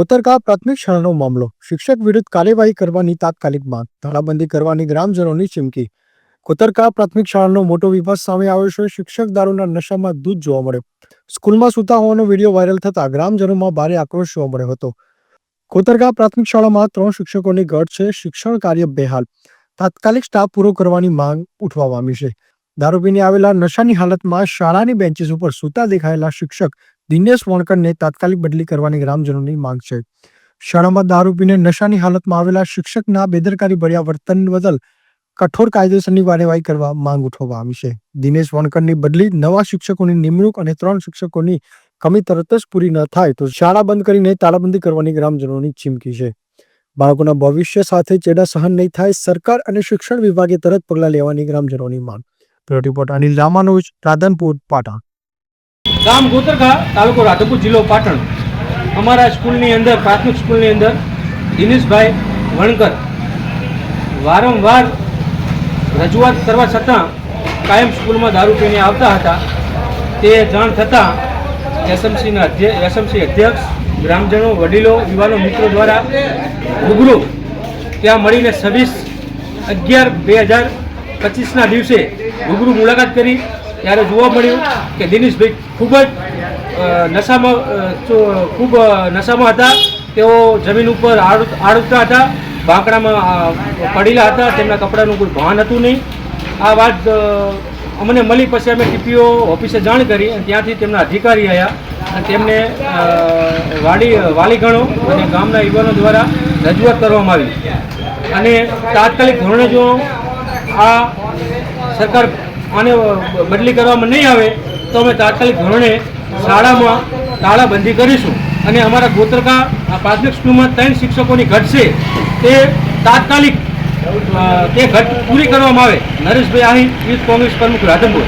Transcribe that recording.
કોતરકા પ્રાથમિક શાળાનો મામલો. શિક્ષક વિરુદ્ધ કાર્યવાહી કરવાની તાત્કાલિક માંગ. તાળાબંધી કરવાની ગ્રામજનોની ચીમકી. કોતરકા પ્રાથમિક શાળાનો મોટો વિવાદ સામે આવ્યો છે. શિક્ષક દારૂના નશામાં દૂધ જોવા મળ્યો. સ્કૂલમાં સૂતા હોવાનો વીડિયો વાયરલ થતા ગ્રામજનોમાં ભારે આક્રોશ જોવા મળ્યો હતો. કોતરકા પ્રાથમિક શાળામાં ત્રણ શિક્ષકોની ઘટ છે. શિક્ષણ કાર્ય બેહાલ. તાત્કાલિક સ્ટાફ પૂરો કરવાની માંગ ઉઠવા પામી છે. દારૂ પીને આવેલા નશાની હાલતમાં શાળાની બેન્ચીસ ઉપર સૂતા દેખાયેલા શિક્ષક દિનેશ વણકરને તાત્કાલિક બદલી કરવાની ગ્રામજનોની માંગ છે. શાળામાં દારૂ પીને નશાની હાલતમાં આવેલા શિક્ષકના બેદરકારી ભર્યા વર્તન બદલ કઠોર કાયદેસરની કાર્યવાહી કરવા માંગ ઉઠવામાં આવી છે. દિનેશ વણકરની બદલી નવા શિક્ષકોની નિમણૂક અને ત્રણ શિક્ષકોની કમી તરત જ પૂરી ન થાય તો શાળા બંધ કરીને તાળાબંધી કરવાની ગ્રામજનોની ચીમકી છે. બાળકોના ભવિષ્ય સાથે ચેડા સહન નહીં થાય સરકાર અને શિક્ષણ વિભાગે તરત પગલાં લેવાની ગ્રામજનોની માંગ. રિપોર્ટ અનિલ રામાનુજ, રાધનપુર, પાટણ. ગામ ગોતરખા, તાલુકો રાધનપુર, જિલ્લો પાટણ. અમારા સ્કૂલની અંદર, પ્રાથમિક સ્કૂલની અંદર, દિનેશભાઈ વણકર વારંવાર રજૂઆત કરવા છતાં કાયમ સ્કૂલમાં દારૂ પીને આવતા હતા. તે જાણ થતાં એસએમસીના અધ્યક્ષ એસએમસી અધ્યક્ષ, ગ્રામજનો, વડીલો, યુવાનો મિત્રો દ્વારા રૂબરૂ ત્યાં મળીને છવ્વીસ અગિયાર બે હજાર પચીસના દિવસે રૂબરૂ મુલાકાત કરી ત્યારે જોવા મળ્યું કે દિનેશભાઈ ખૂબ જ નશામાં ખૂબ નશામાં હતા. તેઓ જમીન ઉપર આડ- આડુતા હતા, બાંકડામાં પડેલા હતા. તેમના કપડાનું કોઈ ભાન હતું નહીં. આ વાત અમને મળી. પછી અમે ટીપીઓ ઓફિસે જાણ કરી અને ત્યાંથી તેમના અધિકારી આવ્યા અને તેમને વાડી વાલીગણો અને ગામના યુવાનો દ્વારા રજૂઆત કરવામાં આવી. અને તાત્કાલિક ધોરણે જો આ સરકાર આને બદલી કરવામાં નહીં આવે, તો અમે તાત્કાલિક ધોરણે શાળામાં તાળાબંધી કરીશું. અને અમારા ગોત્રકા પ્રાથમિક સ્કૂલમાં ત્રણ શિક્ષકોની ઘટ છે, તે તાત્કાલિક તે ઘટ પૂરી કરવામાં આવે. નરેશભાઈ આહી યુથ કોંગ્રેસ પ્રમુખ રાધનપુર.